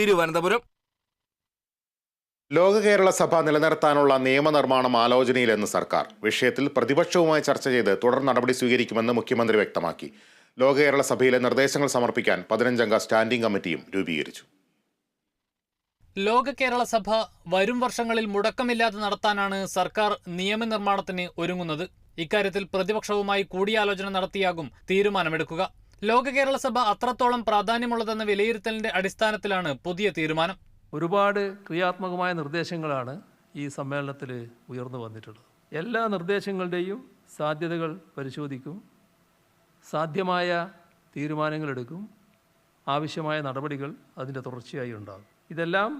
തിരുവനന്തപുരം. ലോക കേരള സഭ നിലനിർത്താനുള്ള നിയമനിർമ്മാണം ആലോചനയിലെന്ന് സർക്കാർ. വിഷയത്തിൽ പ്രതിപക്ഷവുമായി ചർച്ച ചെയ്ത് തുടർ നടപടി സ്വീകരിക്കുമെന്ന് മുഖ്യമന്ത്രി വ്യക്തമാക്കി. ലോക കേരള സഭയിലെ നിർദ്ദേശങ്ങൾ സമർപ്പിക്കാൻ പതിനഞ്ചംഗ സ്റ്റാൻഡിംഗ് കമ്മിറ്റിയും രൂപീകരിച്ചു. ലോക കേരള സഭ വരും വർഷങ്ങളിൽ മുടക്കമില്ലാതെ നടത്താനാണ് സർക്കാർ നിയമനിർമ്മാണത്തിന് ഒരുങ്ങുന്നത്. ഇക്കാര്യത്തിൽ പ്രതിപക്ഷവുമായി കൂടിയാലോചന നടത്തിയാകും തീരുമാനമെടുക്കുക. ലോക കേരള സഭ അത്രത്തോളം പ്രാധാന്യമുള്ളതെന്ന വിലയിരുത്തലിന്റെ അടിസ്ഥാനത്തിലാണ് പുതിയ തീരുമാനം. ഒരുപാട് ക്രിയാത്മകമായ നിർദ്ദേശങ്ങളാണ് ഈ സമ്മേളനത്തിൽ ഉയർന്നു വന്നിട്ടുള്ളത്. എല്ലാ നിർദ്ദേശങ്ങളുടെയും സാധ്യതകൾ പരിശോധിക്കും സാധ്യമായ തീരുമാനങ്ങൾ എടുക്കും ആവശ്യമായ നടപടികൾ അതിന്റെ തുടർച്ചയായി ഉണ്ടാകും. ഇതെല്ലാം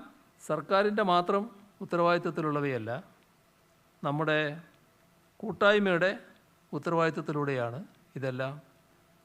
സർക്കാരിന്റെ മാത്രം ഉത്തരവാദിത്വത്തിലുള്ളവയല്ല നമ്മുടെ കൂട്ടായ്മയുടെ ഉത്തരവാദിത്വത്തിലൂടെയാണ് ഇതെല്ലാം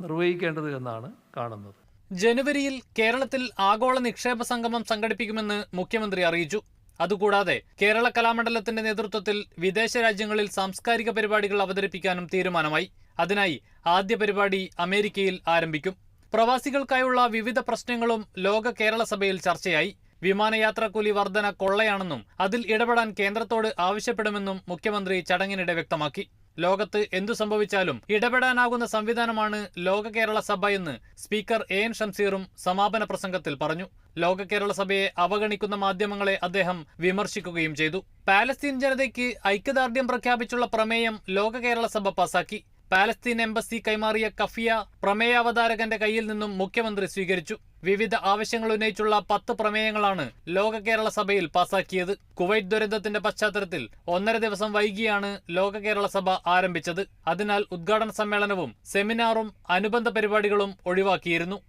നിർവഹിക്കേണ്ടത് എന്നാണ് കാണുന്നത്. ജനുവരിയിൽ കേരളത്തിൽ ആഗോള നിക്ഷേപ സംഗമം സംഘടിപ്പിക്കുമെന്ന് മുഖ്യമന്ത്രി അറിയിച്ചു. അതുകൂടാതെ കേരള കലാമണ്ഡലത്തിന്റെ നേതൃത്വത്തിൽ വിദേശ രാജ്യങ്ങളിൽ സാംസ്കാരിക പരിപാടികൾ അവതരിപ്പിക്കാനും തീരുമാനമായി. അതിനായി ആദ്യ പരിപാടി അമേരിക്കയിൽ ആരംഭിക്കും. പ്രവാസികൾക്കായുള്ള വിവിധ പ്രശ്നങ്ങളും ലോക കേരള സഭയിൽ ചർച്ചയായി. വിമാനയാത്രാക്കൂലി വർധന കൊള്ളയാണെന്നും അതിൽ ഇടപെടാൻ കേന്ദ്രത്തോട് ആവശ്യപ്പെടുമെന്നും മുഖ്യമന്ത്രി ചടങ്ങിനിടെ വ്യക്തമാക്കി. ലോകത്ത് എന്തു സംഭവിച്ചാലും ഇടപെടാനാകുന്ന സംവിധാനമാണ് ലോക കേരള സഭ എന്ന് സ്പീക്കർ എ എൻ ഷംസീറും സമാപന പ്രസംഗത്തിൽ പറഞ്ഞു. ലോക കേരള സഭയെ അവഗണിക്കുന്ന മാധ്യമങ്ങളെ അദ്ദേഹം വിമർശിക്കുകയും ചെയ്തു. പാലസ്തീൻ ജനതയ്ക്ക് ഐക്യദാർഢ്യം പ്രഖ്യാപിച്ചുള്ള പ്രമേയം ലോക കേരള സഭ പാസാക്കി. പാലസ്തീൻ എംബസി കൈമാറിയ കഫിയ പ്രമേയാവതാരകന്റെ കയ്യിൽ നിന്നും മുഖ്യമന്ത്രി സ്വീകരിച്ചു. വിവിധ ആവശ്യങ്ങൾ ഉന്നയിച്ചുള്ള പത്ത് പ്രമേയങ്ങളാണ് ലോക കേരള സഭയിൽ പാസാക്കിയത്. കുവൈറ്റ് ദുരന്തത്തിന്റെ പശ്ചാത്തലത്തിൽ ഒന്നര ദിവസം വൈകിയാണ് ലോക കേരള സഭ ആരംഭിച്ചത്. അതിനാൽ ഉദ്ഘാടന സമ്മേളനവും സെമിനാറും അനുബന്ധ പരിപാടികളും ഒഴിവാക്കിയിരുന്നു.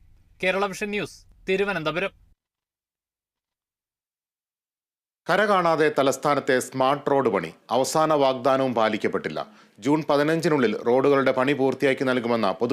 Kerala vision news Thiruvananthapuram. കര കാണാതെ തലസ്ഥാനത്തെ സ്മാർട്ട് റോഡ് പണി അവസാന വാഗ്ദാനവും പാലിക്കപ്പെട്ടില്ല. ജൂൺ പതിനഞ്ചിനുള്ളിൽ റോഡുകളുടെ പണി പൂർത്തിയാക്കി നൽകുമെന്ന പൊതു